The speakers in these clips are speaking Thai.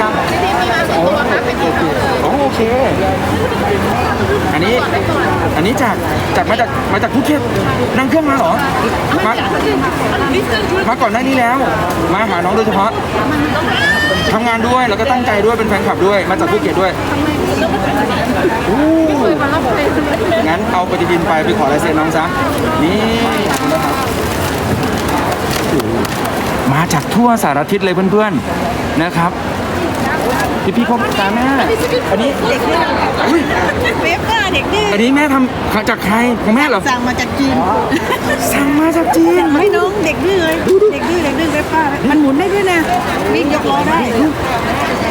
ครับโอเคอ๋อโอเค อันนี้ อันนี้จาก จากมาจากมาจากภูเก็ตนั่งเครื่องมาเหรอ มา มาก่อนหน้านี้แล้ว มาหาน้องโดยเฉพาะทำงานด้วย แล้วก็ตั้งใจด้วย เป็นแฟนคลับด้วย มาจากภูเก็ตด้วยอู้งั้นเอาปฏิทินไปไปขอลายเซ็นน้องซะ นี่นะครับมาจากทั่วสารทิศเลยเพื่อนๆนะครับ พี่พี่ๆเขาตามแม่ อันนี้ เด็กดื้ออุ้ย เว็บป้าเด็กดื้ออันนี้แม่ทำจากใครของแม่เหรอ สั่งมาจากจีนสั่งมาจากจีนไม่น้องเด็กดื้อเลยเด็กดื้อเด็กดื้อเว็บป้ามันหมุนได้ด้วยนะวิ่งยกล้อได้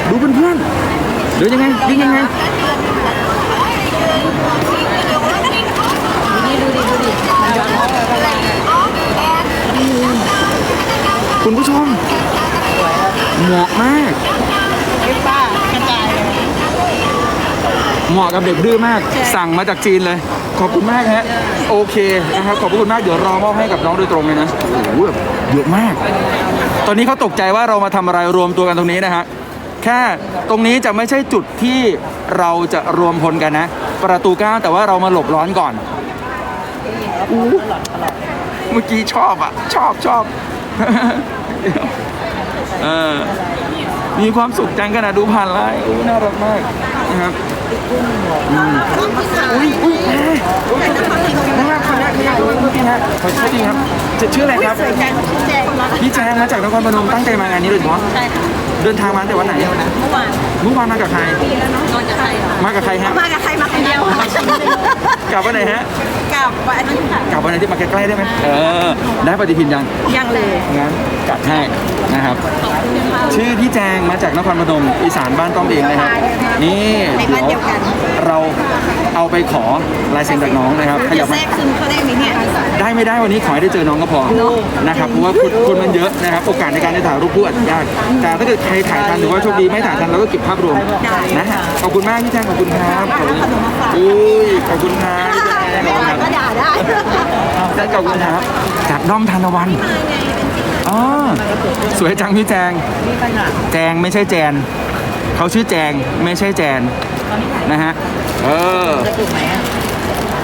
ดูเพื่อนๆดูยังไงวิ่งยังไงคุณผู้ชมเหมาะมากเว็บป้ากระจายเลย เหมาะกับเด็กดื้อมาก สั่งมาจากจีนเลย ขอบคุณมากฮะ โอเคนะครับ ขอบคุณมาก เดี๋ยวรอมอบให้กับน้องโดยตรงเลยนะ โอ้โหแบบเยอะมาก ตอนนี้เขาตกใจว่าเรามาทำอะไรรวมตัวกันตรงนี้นะฮะ แค่ตรงนี้จะไม่ใช่จุดที่เราจะรวมพลกันนะ ประตูเก้าแต่ว่าเรามาหลบร้อนก่อนอู้เมื่อกี้ชอบอะ ชอบชอบเออมีความสุขจังขนาดดูผ่านไลน์อู้น่ารักมากนะครับ อืมอุ้ยอุ้ยแม่นะครับขออนุญาตขออนุญาตด้วยพี่ฮะขอโทษทีครับจะชื่ออะไรครับสวยจังชิ้นแจงพี่แจงมาจากนครพนมตั้งใจมางานนี้เลยเหรอใช่ค่ะเดินทางมาตั้งแต่วันไหนเมื่อวานเมื่อวานมากับใครปีแล้วเนานอนกับใครมากับใครฮะ มากับใครมาคนเดียวกลับวันไหนฮะ กลับวันอาทิตย์ค่ะกลับวันไหนที่มาใกล้ๆได้ไหมเออได้ปฏิทินยังยังเลยงั้นจัดให้นะครับ ชื่อพี่แจงมาจากนครพนมอีสานบ้านต้อมเองนะครับ นี่ในบ้านเดียวกันเราเอาไปขอลายเซ็นจากน้องนะครับขจะยับแทรมากซึมเข้าได้ไหมเนี่ยได้ไม่ได้วันนี้ขอให้ได้เจอน้องก็พอนะครับเพราะว่าคนคนมันเยอะนะครับ โอกาสในการได้ถ่ายรูปคู่อาจจะยากแต่ถ้าเกิดใครถ่ายทันหรือว่าโชคดีไม่ถ่ายทันเราก็เก็บภาพรวมนะฮะขอบคุณมากพี่แจงขอบคุณครับขอบคุณอุ้ยขอบคุณครับไม่อ่านก็ด่าได้แจงขอบคุณครับจากด้อมธนวันอ๋อสวยจังพี่แจง แจงไม่ใช่แจน เขาชื่อแจงไม่ใช่แจนนะฮะ เออ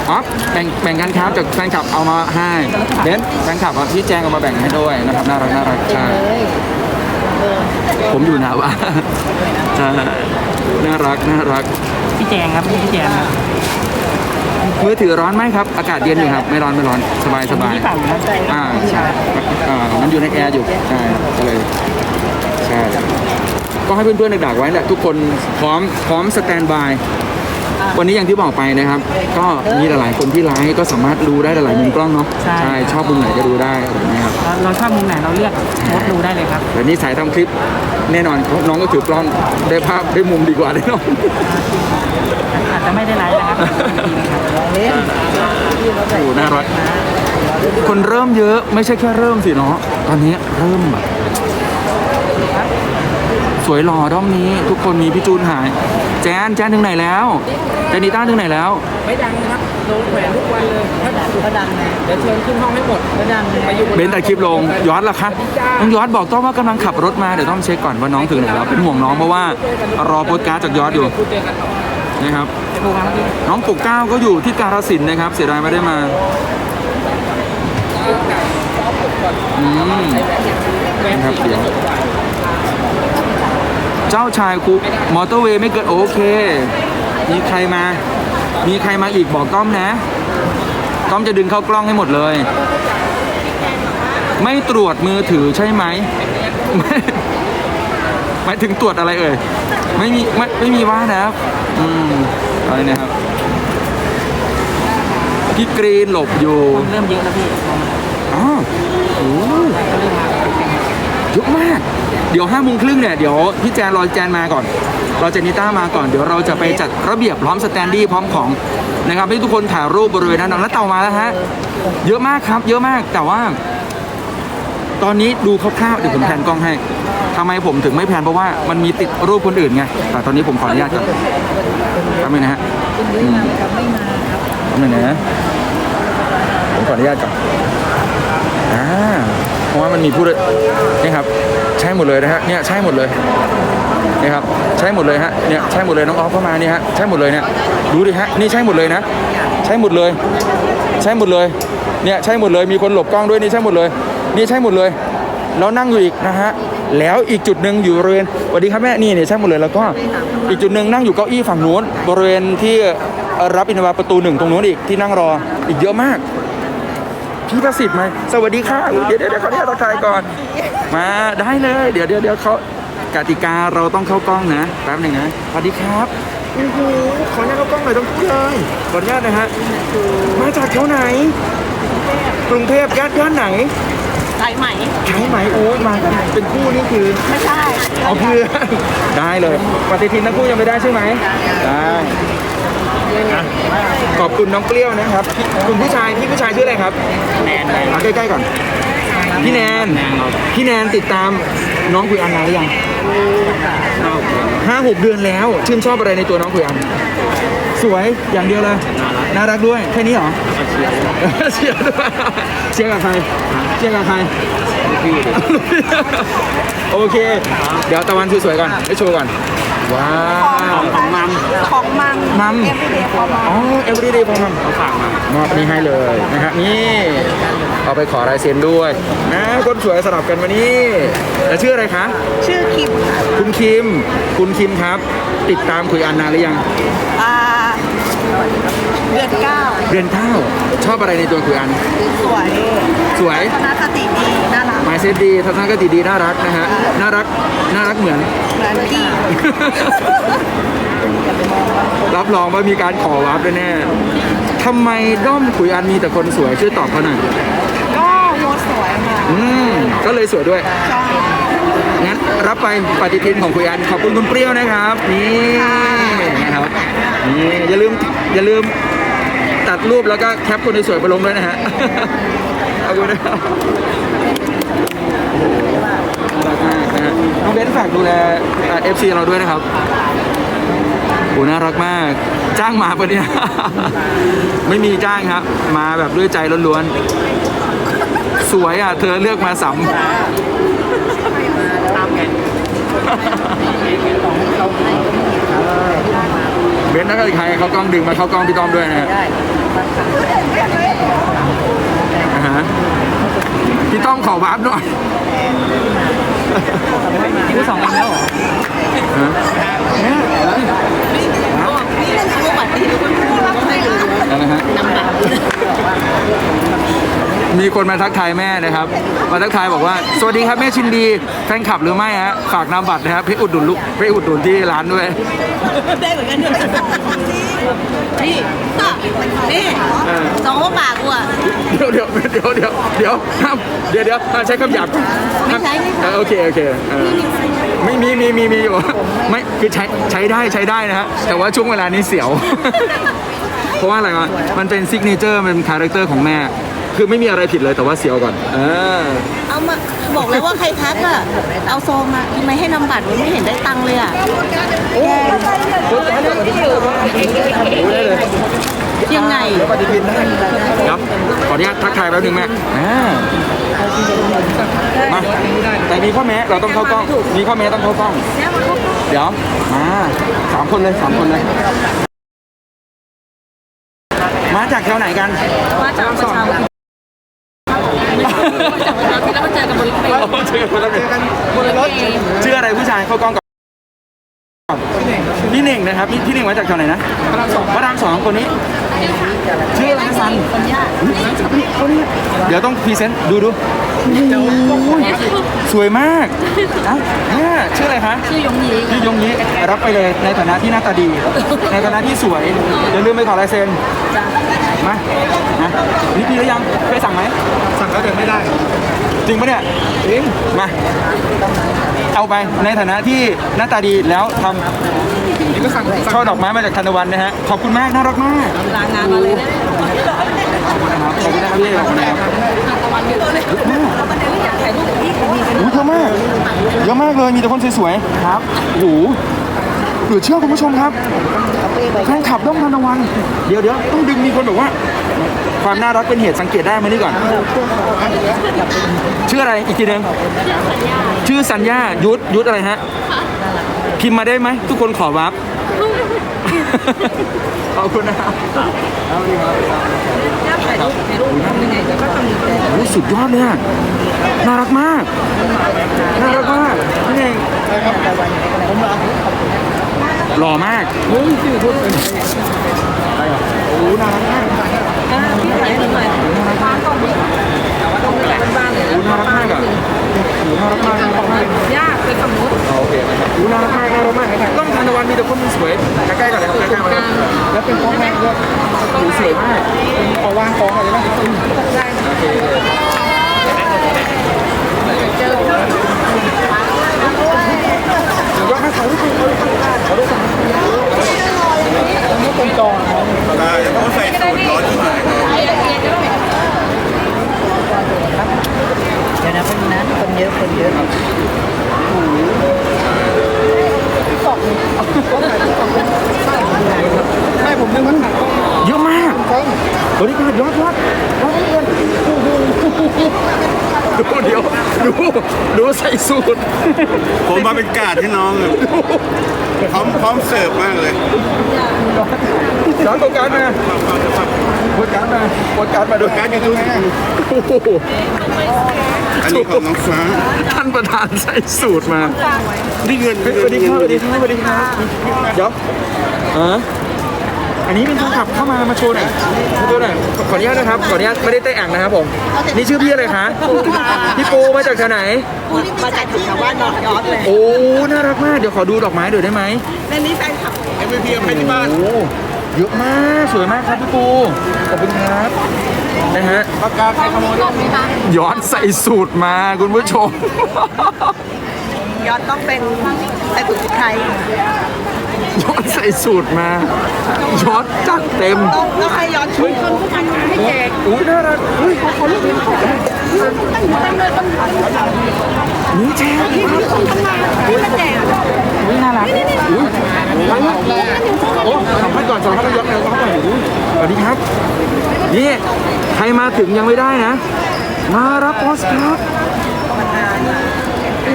อ๋อแบ่งแบ่งกันครับจากแฟนคลับเอามาให้เบนแฟนคลับอะพี่แจงเอามาแบ่งให้ด้วยนะครับน่ารักน่ารักใช่ผมอยู่นาวะใช่น่ารักน่ารักพี่แจงครับพี่แจงครับ มือถือร้อนไหมครับ อากาศเย็นอยู่ครับ ไม่ร้อนไม่ร้อน สบายสบายที่ฝั่งครับอ่าใช่อ่ามันอยู่ในแอร์อยู่ ใช่ก็เลย ใช่ ก็ให้เพื่อนๆดักๆไว้แหละทุกคนพร้อมพร้อมสแตนบาย วันนี้อย่างที่บอกไปนะครับ ก็มีหลายๆคนที่ไลฟ์ก็สามารถดูได้หลายๆมุมกล้องเนาะชอบมุมไหนก็ดูได้อะไรอย่างเงี้ยครับเราเราชอบมุมไหนเราเลือกโพสต์ดูได้เลยครับแต่นี่สายทำคลิปแน่นอนน้องก็ถือกล้องได้ภาพได้มุมดีกว่าแน่นอนอา จจะไม่ได้ไลฟ์นะครับโอ้โหน่ารัก คนเริ่มเยอะไม่ใช่แค่เริ่มสิเนาะตอนนี้เริ่มแบบสวยหล่อด้อมนี้ ทุกคนมีพี่จูนหาย แจนแจนถึงไหนแล้วแจนิต้าถึงไหนแล้ว ไม่ดังครับลงแขวนทุกวันเลยถ้าดังก็ดังนะเดี๋ยวเชิญขึ้นห้องให้หมดก็ดังไปอยู่เบนซ์ตัดคลิปลงยอดล่ะคะน้องยอดบอกต้อมว่ากำลังขับรถมาเดี๋ยวต้องเช็คก่อนว่าน้องถึงไหนแล้วเป็นห่วงน้องเพราะว่ารอโปสการ์ดจากยอดอยู่พูดเจอกั นต่อนะครับไปดูครับเมื่อกี้น้องปุกเก้าก็อยู่ที่การสินธุ์นะครับ เสียดายไม่ได้มาอืมนะครับเดี๋ยวเจ้าชายคุมอเตอร์เวย์ไม่เกินโอเค มีใครมา มีใครมาอีกบอกต้อมนะต้อมจะดึงเข้ากล้องให้หมดเลย ไม่ตรวจมือถือใช่ไหมไม่ หมายถึงตรวจอะไรเอ่ย ไม่มีไม่ไม่มีว่านะครับ อืมอะไรนะครับ พี่กรีนหลบอยู่คนเริ่มเยอะแล้วพี่อ๋อโอ้โหก็เริ่มมาเยอะมาก เดี๋ยวห้าโมงครึ่งเนี่ย เดี๋ยวพี่แจนรอแจนมาก่อน รอเจนิต้ามาก่อน เดี๋ยวเราจะไปจัดระเบียบพร้อมสแตนดี้พร้อมของนะครับให้ทุกคนถ่ายรูปบริเวณนั้นแล้วเต่ามาแล้วฮะ เยอะมากครับ เยอะมากแต่ว่า ตอนนี้ดูคร่าวๆเดี๋ยวผมแพนกล้องให้ ทำไมผมถึงไม่แพนเพราะว่ามันมีติดรูปคนอื่นไงแต่ตอนนี้ผมขออนุญาตก่อนทำไมนะฮะอืมทำไมนะผมขออนุญาตก่อนอ่าเพราะว่ามันมีผู้โดยนี่ครับ ใช่หมดเลยนะฮะเนี่ยใช่หมดเลยนี่ครับใช่หมดเลยฮะเนี่ยใช่หมดเลยน้องออฟเข้ามานี่ฮะใช่หมดเลยเนี่ยดูดิฮะนี่ใช่หมดเลยนะ ใช่หมดเลย ใช่หมดเลยเนี่ยใช่หมดเลยมีคนหลบกล้องด้วยนี่ใช่หมดเลย นี่ใช่หมดเลย แล้วนั่งอยู่อีกนะฮะ แล้วอีกจุดหนึ่งอยู่บริเวณสวัสดีครับแม่นี่เนี่ยใช่หมดเลยแล้วก็อีกจุดหนึ่งนั่งอยู่เก้าอี้ฝั่งนู้นบริเวณที่รับอินทวาประตูหนึ่งตรงนู้นอีกที่นั่งรออีกเยอะมากพี่ประสิทธิ์ไหมสวัสดีค่ะอุ๊ยเดี๋ยวเดี๋ยวเดี๋ยวเขาเรียกทักทายก่อน มาได้เลย เดี๋ยวเดี๋ยวเดี๋ยวเขากติกาเราต้องเข้ากล้องนะแป๊บหนึ่งนะสวัสดีครับโอ้โหขออนุญาตเข้ากล้องหน่อยต้องพูดเลยขออนุญาตนะฮะมาจากแถวไหน กรุงเทพย่านย่านไหน สายไหมใช้ไหมโอ้ยมากันเป็นคู่นี่คือไม่ใช่เอาเพื่อนได้เลยปฏิทินทั้งคู่ยังไม่ได้ใช่ไหมได้อะขอบคุณน้องเปรี้ยวนะครับพี่คุณผู้ชายพี่ผู้ชายชื่ออะไรครับแนนเลยเอาใกล้ๆก่อน พี่แนนพี่แนนติดตามน้องคุยอันนานหรือยังห้าหกเดือนแล้ว ชื่นชอบอะไรในตัวน้องคุยอัน สวยอย่างเดียวเลย น่ารักด้วยแค่นี้เหรอเชียร์ด้วยเชียร์กับใครเชียร์กับใครโอเค เดี๋ยวตะวันสวยๆก่อนให้โชว์ก่อนว้าวของมัมของมังมัมเอ็มพีเดของมังอ๋อ everyday พอมัมเขาฝากมามอบนี่ให้เลยนะครับนี่เอาไปขอลายเซ็นด้วยนะคนสวยสลับกันมานี่แล้วชื่ออะไรคะชื่อคิมค่ะคุณคิม คุณคิมครับ ติดตามคุยอันนานหรือยังอ่า เดือนเก้าเดือนเก้าชอบอะไรในตัวคุยอัน สวยสวยคณะคติดีน่ารักหมายเซตดีทัศนคติดีน่ารักนะฮะ น่ารัก น่ารักเหมือน เหมือนพี่รับรองว่ามีการขอวาร์ปแน่ๆทำไมด้อมคุยอันมีแต่คนสวยช่วยตอบเขาหน่อย ก็โฮสสวยค่ะอืม ก็เลยสวยด้วย ใช่ งั้นรับไปปฏิทินของคุยอันขอบคุณคุณเปรี้ยวนะครับ นี่นะครับ นี่อย่าลืมอย่าลืมตัดรูปแล้วก็แคปคนสวยไปลงด้วยนะฮะขอบคุณนะครับน่ารักมากนะฮะน้องเบนฝากดูแลเอฟซีเราด้วยนะครับโอ้น่ารักมาก จ้างมาปะเนี่ย ไม่มีจ้างครับ มาแบบด้วยใจล้วนๆ สวยอะ เธอเลือกมาสำ เบนซ์นักการใครเขากล้องดึงมาเข้ากล้องพี่ต้อมด้วยนะฮะอ่าฮะพี่ต้อมขอวาร์ปหน่อยที่ผู้สองกันแล้วเหรอ ฮะเนี่ยอะไรนะฮะ มีคนมาทักทายแม่นะครับ มาทักทายบอกว่า สวัสดีครับแม่ชินดีแฟนคลับหรือไม่ฮะฝากนามบัตรนะครับพี่อุดหนุนลูกพี่อุดหนุนที่ร้านด้วยได้เหมือนกันด้วยนี่นี่เออสองหัวปากกูอะเดี๋ยวเดี๋ยวเดี๋ยวเดี๋ยวเดี๋ยวห้ามเดี๋ยวเดี๋ยวห้ามใช้คำหยาบไม่ใช้ไม่ใช้เออโอเคโอเคเออไม่มีมีมีมีอยู่ไม่คือใช้ใช้ได้ใช้ได้นะฮะแต่ว่าช่วงเวลานี้เสียว เพราะว่าอะไรวะมันเป็นซิกเนเจอร์เป็นคาแรคเตอร์ของแม่ คือไม่มีอะไรผิดเลยแต่ว่าเสียวก่อนเออเอามาบอกเลยว่าใครทักอะเอาซองมาทำไมให้นำบัตรมันไม่เห็นได้ตังค์เลยอะโอ้ได้เลยยังไงเดี๋ยวปฏิทินได้ครับขออนุญาตทักทายแป๊บนึงแม่อ่ามาแต่มีข้อแม้เราต้องเข้ากล้อง มีข้อแม้ต้องเข้ากล้อง เดี๋ยวมาสามคนเลยสามคนเลย มาจากแถวไหนกัน มาจากประชาธิปไตย จากประชาธิปไตยแล้วมาเจอกันบนรถเมล์เราเจอคนละกันบนรถ ชื่ออะไรผู้ชายเข้ากล้องก่อนพี่เน่งนะครับพี่พี่เน่งมาจากแถวไหนนะพระรามสองพระรามสองคนนี้ ชื่ออะไรสันเดี๋ยวต้องพรีเซนต์ดูดูโอ้ย สวยมากเอ้าเนี่ยชื่ออะไรคะชื่อยงยีพี่ยงนี้รับไปเลยในฐานะที่หน้าตาดี ในฐานะที่สวยอย่าลืมไปขอลายเซ็นมานะนี่พี่หรือยังเคยสั่งไหมสั่งแล้วแต่ไม่ได้ จริงปะเนี่ยจริงมาเอาไปในฐานะที่หน้าตาดีแล้วทำช่อดอกไม้มาจากทันตะวันนะฮะขอบคุณมากน่ารักมากลางานมาเลยนะนะครับ ขอบคุณนะครับพี่ขอบคุณนะครับตะวันเยอะเลยถ่ายรูปกับพี่เขามีกันโอ้เยอะมากเยอะมากเลยมีแต่คนสวยๆครับโอ้โหเหลือเชื่อคุณผู้ชมครับแฟนคลับด้อมทานตะวัน เดี๋ยวเดี๋ยวต้องดึงมีคนบอกว่า ความน่ารักเป็นเหตุสังเกตได้มานี่ก่อน ชื่ออะไรอีกทีหนึงชื่อสัญญายุทธยุทธอะไรฮะ P พิมพ์มาได้ไหม ทุกคนขอวับขอบคุณนะครับเอาดี ครับโอ้ยสุดยอดเลยอะน่ารักมาก น่ารักมากนี่เองหล่อมากเฮ้ยชื่อพูดเป็นโอ้น่ารักมากพี่ถ่ายให้หน่อยบ้านๆเลยโอ้นะน่ารักมากอะโอ้น่ารักมากน่ารักมากยากเป็นสมมติโอเคนะครับโอ้น่ารักมากน่ารักมากนะครับต้องทานตะวันมีแต่คนสวยใกล้ๆก่อนนะครับใกล้ๆมาครับ แล้วเป็นของแม่ด้วยโอ้สวยมากขอวางของอะไรบ้างโอเคเดี๋ยวว่าให้ถ่ายรูปถ่ายรูปถ่ายรูปนี่เป็นจอได้เขาใส่สูตรร้อนที่ไหนเดี๋ยวนะคนนะคนเยอะคนเยอะ ไม่ผมนึกว่าถ่ายเยอะมากสวัสดีครับยอดยอดยอดเพื่อนดูเดี๋ยวดูดูใส่สูตรผมมาเป็นการ์ดให้น้องอะพร้อมพร้อมเสิร์ฟมากเลยย้อนโปรการดมาโปรการดมาโปรการดมาดูการ์ดอยู่ตรงไหนอะโอ้โหอันนี้ของน้องฟ้าท่านประธานใส่สูตรมานี่เงินเฮ้ยสวัสดีครับสวัสดีครับสวัสดีครับเดี๋ยวอะอันนี้เป็นแฟนคลับเข้ามามาโชว์หน่อยมาโชว์หน่อยขออนุญาตนะครับขออนุญาตไม่ได้เตะอ่างนะครับผมนี่ชื่อพี่อะไรคะพี่ปูมาจากที่ไหนมาจากแถวบ้านนอกยอดเลยโอ้น่ารักมากเดี๋ยวขอดูดอกไม้หน่อยได้ไหมในนี้แฟนคลับเอ็มพีให้ที่บ้านโอ้เยอะมากสวยมากครับพี่ปูขอบคุณครับนะฮะปากกาใครขโมยย้อนใส่สูตรมาคุณผู้ชม ยอดต้องเป็นไอ้ถุงไทยย้อนใส่สูตรมาย้อนจัดเต็มต้องต้องให้ยอดช่วยคนผู้ชายให้แจกอุ้ยน่ารักอุ้ยขอลูกนี้นี่แชร์อุ้ยอุ้ยน่ารักอุ้ยโอ้สัมภาษณ์ก่อนสัมภาษณ์แล้วย้อนแล้วย้อนหน่อยอุ้ยสวัสดีครับนี่ใครมาถึงยังไม่ได้นะ มารับโพสครั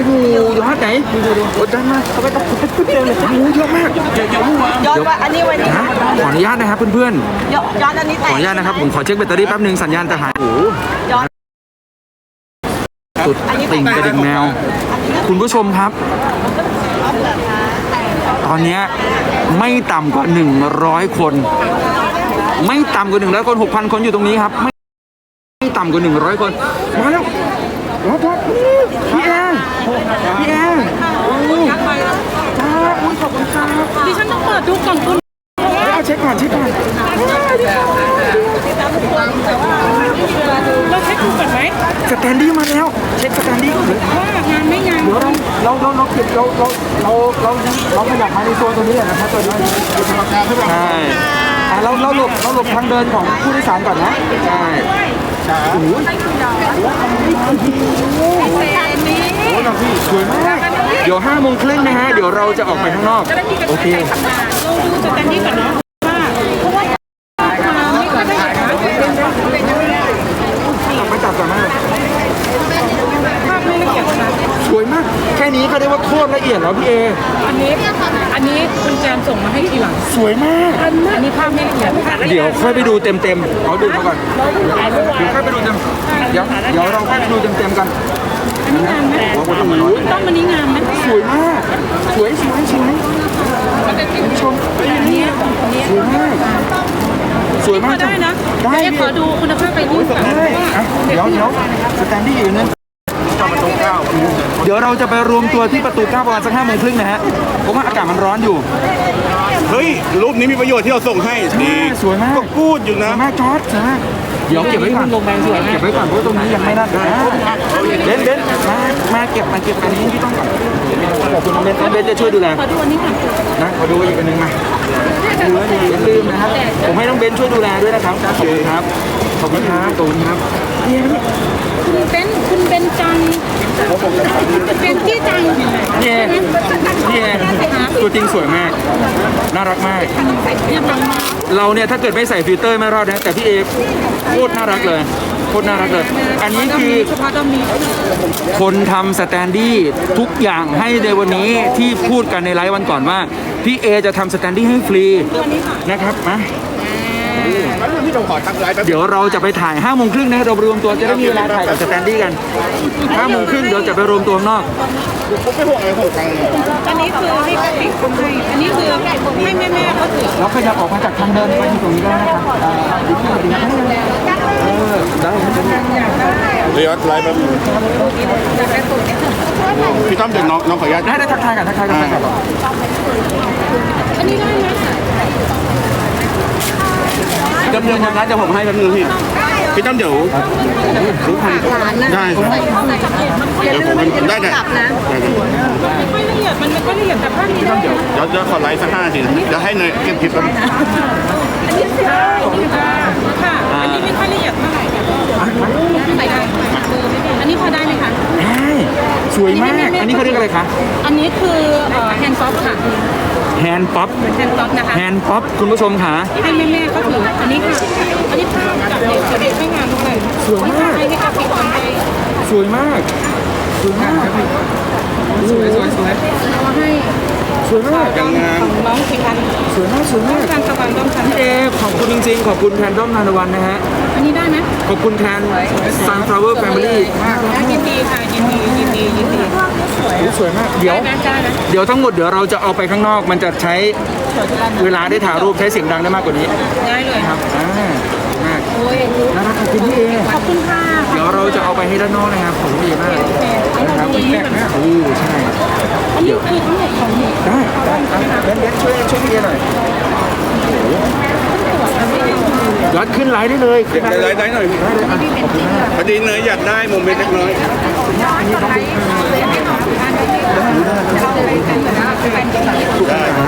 บโอ้โหย้อนไหนดูดูดูกดดันมากเขาไปต้องเร็วเลยโอ้โหเยอะมากยอดว่าอันนี้วันนี้นะขออนุญาตนะครับเพื่อนๆยอดยอดอันนี้ขแต่ออนุญาตนะครับผมขอเช็คแบตเตอรี่แป๊บหนึ่งสัญญาณจะหายโอ้โหยอดสุดติ่งกระดิ่งแมว คุณผู้ชมครับ ตอนเนี้ยไม่ต่ำกว่า 100 คน ไม่ต่ำกว่า 100 คน 6,000 คนอยู่ตรงนี้ครับ ไม่ไม่ต่ำกว่า 100 คน มาแล้ว รถรถพี่แอนพี่แอนโอ้ยจ้าอุ้ยขอบคุณครับดิฉันต้องเปิดดูก่อนคุณเอาเช็คก่อนเช็คก่อนเราเช็คดูก่อนไหมสแตนดี้มาแล้ว เช็คสแตนดี้ก่อนเลยว่างานไม่งานเดี๋ยวเราเราเราเราเก็บเราเราเราเราเราขยับมาในโซนตรงนี้แหละนะครับตัวนี้ใช่อะเราเราหลบเราหลบทางเดินของผู้โดยสารก่อนนะใช่ โอ้โหโอ้โหเราพี่สวยมากเดี๋ยวห้าโมงครึ่งนะฮะ เดี๋ยวเราจะออกไปข้างนอก โอเคเราดูสแตนดี้ก่อนเนาะไม่ค่อยได้เห็นนะจับก่อนมากภาพไม่ละเอียดขนาดนี้สวยมาก แค่นี้ก็เรียกว่าโคตรละเอียดแล้วพี่เอ อันนี้ อันนี้คุณแจมส่งมาให้ทีหลังสวยมาก อันนี้ภาพไม่ละเอียดภาพละเอีเดี๋ยยวดค่อยไปดูเต็มเต็มๆเอาดูมาก่อนถ่ายเมื่อวาเดี๋ยวนค่อยไปดูเต็มเดี๋ยวเดี๋ยวเราค่อยไปดูเต็มเต็มๆกันอันนี้งามไหมโอ้โหต้องอันนี้งามไหมสวยมาก สวยสวยสวยคุณผู้ชมอันนี้อันนี้สวยมากสวยพมาอกได้นะได้เอ๊ะขอดูคุณภาพไปรูปก่อน ได้อะเดี๋ยวเดี๋ยวสแตนดี้อยู่นั่น เดี๋ยวเราจะไปรวมตัวที่ประตูเก้าประมาณสักห้าโมงครึ่งนะฮะเพราะว่าอากาศมันร้อนอยู่ เฮ้ย รูปนี้มีประโยชน์ที่เราส่งให้ดีสวยมากก็พูดอยู่สนะวยมากจอร์ดสวยมากเดี๋ยวเก็บไว้ก่อนลงแบงสวยเก็บไว้ก่อนเพราะตรงนี้ยังไม่นั่นนะเบนเบนมามาเก็บมาเก็บอันนี้ที่ต้องก่อนขอบคุณน้องเบนน้องเบนจะช่วยดูแลขอดูอันนี้ก่อนนะขอดูอีกอันหนึงมาดูแล้วอย่าลืมนะครับผมให้น้องเบนช่วยดูแลด้วยนะครับขอบคุณครับขอบคุณครับขอบคุณครับนี่นี่ คุณเบนคุณเบนจังเบนจี้จังนี่นี่ตัวจริงสวยมาก น่ารักมาก เราเนี่ยถ้าเกิดไม่ใส่ฟิลเตอร์ไม่รอดนะ แต่พี่เอโคตรน่ารักเลยโคตรน่ารักเลย อันนี้คือคนทำสแตนดี้ทุกอย่างให้ในวันนี้ที่พูดกันในไลฟ์วันก่อนว่า พี่เอจะทำสแตนดี้ให้ฟรีนะครับมา เดี๋ยวเราจะไปถ่าย5้าโมงครึ่งนะเรารวมตัวจะได้มีเวลาถ่ายกับสแตนดี้กัน5้าโมงครึ่งเดี๋ยวจะไปรวมตัวข้างนอกอันนี้คือที่กระติกทำให้อันนี้คือให้แม่แม่ๆเขาถือแล้วขยับออกมาจากทางเดินไปตรงนี้ได้นะครับอ่าดีขึ้นดีนะเออได้ครับเรียกไลฟ์แบบพี่ต้อมเดี๋ยวน้องน้องขออนุญาตได้ได้ทักทายกันทักทายกันทักทายกันอันนี้ได้ไหม เดิมเดินทางนั้นจะผมให้แป๊บนึงพี่พี่ต้อมเดี๋ยวได้เดี๋ยวผมได้ได้ได้ไม่ค่อยละเอียดมันไม่ค่อยละเอียดแต่ภาพนี้ได้เดี๋ยวเดี๋ยวเดี๋ยวขอไลฟ์สักห้านาทีนะเดี๋ยวให้เนยเก็บคลิปแป๊บนึงอันนี้ได้ค่ะอันนี้ไม่ค่อยละเอียดเท่าไหร่ค่ะใส่ได้อันนี้พอได้ไหมคะได้สวยมาก อันนี้เขาเรียกอะไรคะ อันนี้คือแฮนด์ซอฟค่ะ แฮนด์ป๊อปแฮนด์ซอฟนะคะแฮนด์ป๊อปคุณผู้ชมค่ะให้แม่แม่ๆเขาถืออันนี้ค่ะอันนี้ภาพกับเด็กเด็กใช้งานทุกเลยสวยมากให้กราฟิกออนไปสวยมากสวยมาก สวยสวยสวยเอามาให้สวยมากของน้องพิพันธ์สวยมากสวยมากการสวรรค์ร่วมกันพี่เอขอบคุณจริงๆ ขอบคุณแทนด้อมนานวันนะฮะ อันนี้ได้ไหมขอบคุณแทน Sunflower Family มากยินดีค่ะยินดียินดียินดีสวยมาก เดี๋ยวได้ได้นะเดี๋ยวทั้งหมดเดี๋ยวเราจะเอาไปข้างนอกมันจะใช้เวลาได้ถ่ายรูปใช้เสียงดังได้มากกว่านี้ ได้เลยครับอ่ามากโอ้ย น่ารักขอบคุณพี่เอขอบคุณค่ะเดี๋ยวเราจะเอาไปให้ด้านนอกนะครับผมดีมากนะครับโอ้ใช่อันนี้คือทั้งหมดของหนูได้ได้ครับเบนเบนช่วยช่วยพี่เอหน่อยยอดขึ้นไลน์ได้เลยขึ้นไลฟ์ได้หน่อยพี่ได้เลยอะขอบคุณมากพอดีเนยอยากได้โมเมนต์เล็กน้อยได้โอ้โหจ๋าได้ได้ได้ครับ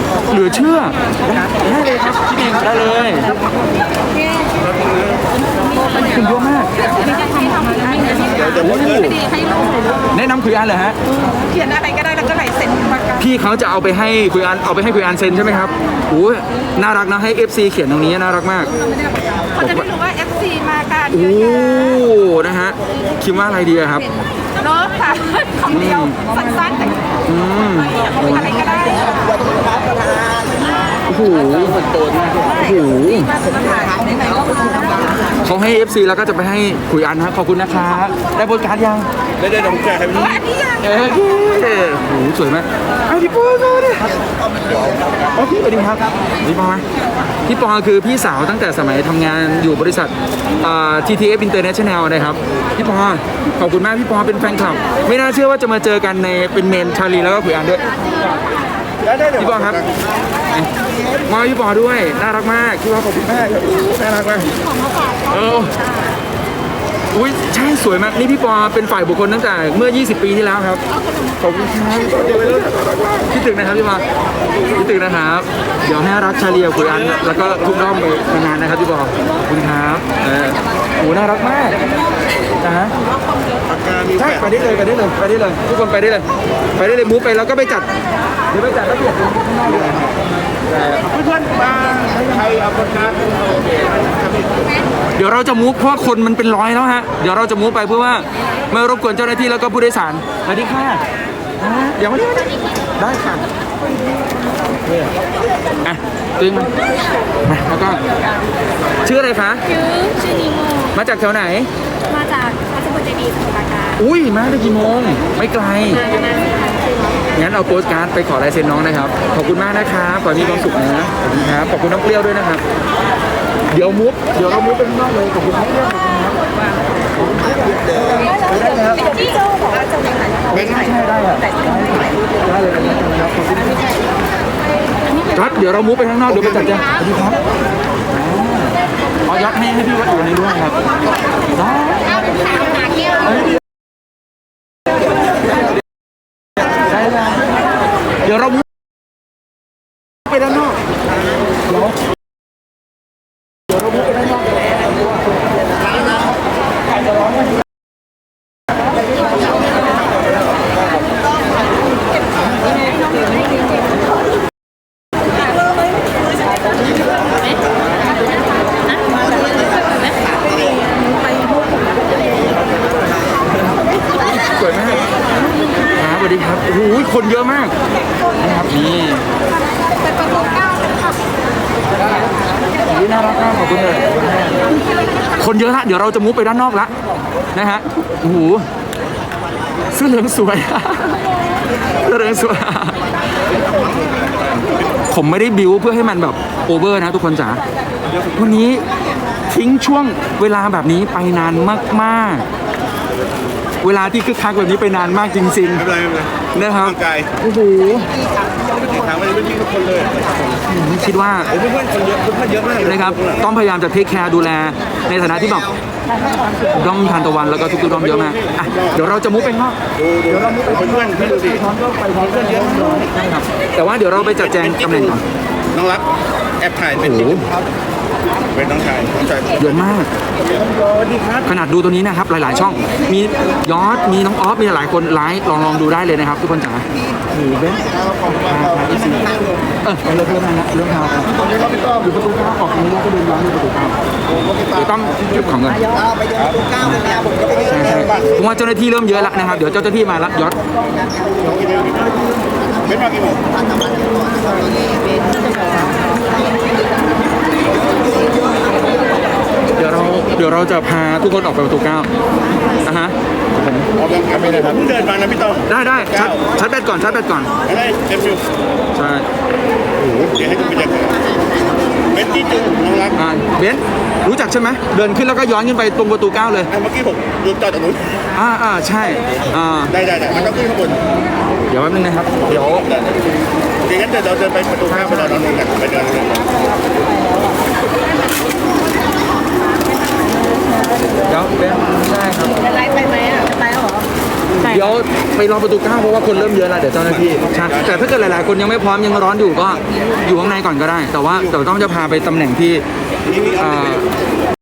ครับพี่เองได้เลยถึงเยอะมากเดี๋ยวเดี๋ยวผมเนยแนะนำคุยอันเหรอฮะ เขียนอะไรก็ได้แล้วก็ลายเซ็นมากันพี่เขาจะเอาไปให้คุยอันเอาไปให้คุยอันเซ็นใช่ไหมครับโอ้ยน่ารักนะให้ FC เขียนตรงนี้น่ารักมากเขาจะได้รู้ว่า FC มากันโอ้นะฮะคิดว่าอะไรดีอะครับเนาะค่ะคำเดียวสั้นๆแต่ อืมอะไรก็ได้โอ้โหโอ้โห เขาให้ FC แล้วก็จะไปให้คุยอันนะขอบคุณนะครับได้บริการยังได้ได้ลองแจกให้พี่อันนี้ยังเอ้ยโอ้โหสวยมากไอ้พี่ปอมาเนี่ยโอ้พี่สวัสดีครับพี่ปอมาพี่ปอคือพี่สาวตั้งแต่สมัยทำงานอยู่บริษัทอ่า TTF International นะครับพี่ปอขอบคุณมากพี่ปอเป็นแฟนคลับ ไม่น่าเชื่อว่าจะมาเจอกันในเป็นเมนชาลีแล้วก็ขุยอันด้วย ได้ได้เดี๋ยวพี่ปอครับ มาพี่ปอด้วย น่ารักมากพี่ปอขอบคุณมากครับน่ารักมากเอออุ้ยใช่สวยมากนี่พี่ปอเป็นฝ่ายบุคคลตั้งแต่เมื่อ 20 ปีที่แล้วครับขอบคุณครับพี่ตึกนะครับพี่ปอพี่ตึกนะครับเดี๋ยวให้รักชาเลียคุยอัน แล้วก็ทุกด้อมไปนานๆนะครับพี่ปอขอบคุณครับเออโอ้น่ารักมากนะฮะปากกามีใช่แปะไปได้เลยไปได้เลยไปได้เลยทุกคนไปได้เลย ไปได้เลยมูฟไปแล้วก็ไปจัดเดี๋ยวไปจัดแล้วเปลี่ยนเป็นข้างนอกเลยเพื่อนๆมาใครเอาปากกาเดี๋ยวเราจะมูฟเพราะว่าคนมันเป็นร้อยแล้วฮะ เดี๋ยวเราจะมูฟไปเพื่อว่าไม่รบกวนเจ้าหน้าที่แล้วก็ผู้โดยสารสวัสดีค่ะอ่าเดี๋ยวมาดิมาดิได้ค่ะเนี่ยอะตึงมามาแล้วก็ชื่ออะไรคะ ชื่อชื่อนิโมมาจากแถวไหน มาจากราชบุรีดีสมุทรปราการอุ้ยมาได้กี่โมง ไม่ไกลมาประมาณสี่พันสี่ร้อยงั้นเอาโปสการ์ดไปขอลายเซ็นน้องนะครับ ขอบคุณมากนะครับ ขอให้มีความสุขนะขอบคุณครับ ขอบคุณน้องเปรี้ยวด้วยนะครับ เดี๋ยวมุกเดี๋ยวเรามุกเป็นนอกเลยขอบคุณน้องเปรี้ยวได้แล้วที่โจบอกว่าจะไปหาของไม่ใช่ได้อะได้ได้เลยนะครับขอบคุณครับเดี๋ยวเรามุกไปข้างนอกเดี๋ยวไปจัดจ้ะสวัสดีครับอ๋อยัดให้ให้พี่วัดอยู่ในด้วยครับได้ได้เลยเดี๋ยวไปด้านนอกเดี๋ยวเดี๋ยวเรามุกไปด้านนอกอาจจะร้อนกันสวยมากครับสวัสดีครับโอ้โหคนเยอะมากนะครับนี่นี่น่ารักมากขอบคุณเลย คนเยอะละเดี๋ยวเราจะมุกไปด้านนอกละนะฮะโอ้โหเสื้อเหลืองสวย เสื้อเหลืองสวย ผมไม่ได้บิวเพื่อให้มันแบบโอเวอร์นะทุกคนจ๋าวันนี้ทิ้งช่วงเวลาแบบนี้ไปนานมาก ๆ เวลาที่คึกคักแบบนี้ไปนานมากจริงไม่เป็นไรไม่เป็นไรๆ นะครับร่างกายโอ้โหถามว่าจะเป็นพี่ทุกคนเลยผมคิดว่า โอ้เพื่อนๆคนเยอะเพื่อนๆเยอะมากเลยนะครับ ต้องพยายามจะเทคแคร์ดูแล ในฐานะที่แบบด้อมทานตะวันแล้วก็ทุกๆด้อมเยอะมากอะเดี๋ยวเราจะมุกไปข้างนอกดูดูเพื่อนๆพี่ดูสิพร้อมก็ไปพร้อมกันเยอะครับแต่ว่าเดี๋ยวเราไปจัดแจงตำแหน่งก่อนน้องรักแอบถ่ายเป็นโอ้โห เป็นน้องชายน้องชายเยอะมาก ขนาดดูตัวนี้นะครับ หลาย ๆ ช่อง มียอด มีน้องออฟ มีหลายคนไลฟ์ลองลองดูได้เลยนะครับ ทุกคนจ๋าหมูเบนเออไปเริ่มเริ่มนะเริ่มทางอยู่ประตูเก้าออกตรงนี้แล้วก็เดินย้อนอยู่ประตูเก้าเดี๋ยวต้องเก็บของเงินใช่ใช่ผมว่าเจ้าหน้าที่เริ่มเยอะแล้วนะครับ เดี๋ยวเจ้าหน้าที่มาแล้วยอดเป็นมากี่โมง เดี๋ยวเราเดี๋ยวเราจะพาทุกคนออกไปประตูเก้านะฮะผมออกยังไม่ได้ครับเพิ่งเดินมานะพี่ต้อมได้ได้ชาร์จชาร์จแบตก่อนชาร์จแบตก่อนไม่ได้เต็มอยู่ใช่เดี๋ยวให้ดูบรรยากาศเป็นที่จุงน้องรักอ่าเบนซ์รู้จักใช่ไหมเดินขึ้นแล้วก็ย้อนขึ้นไปตรงประตูเก้าเลยอะเมื่อกี้ผมดูจอดตรงนู้นอ่าอ่าใช่อ่าได้ได้ได้มันต้องขึ้นข้างบนเดี๋ยวแป๊บนึงนะครับเดี๋ยวเดี๋ยวงั้นเดี๋ยวเราเดินไปประตูข้างไปรอน้องนึงกันไปเดินกัน เดี๋ยวเบนซ์ได้ครับ เป็นไรไปไหมอะไปเหรอเดี๋ยวไปรอประตูเก้าเพราะว่าคนเริ่มเยอะแล้วเดี๋ยวเจ้าหน้าที่ใช่แต่ถ้าเกิดหลายๆ คนยังไม่พร้อมยังร้อนอยู่ก็อยู่ข้างในก่อนก็ได้ แต่ว่าเดี๋ยวต้องจะพาไปตำแหน่งที่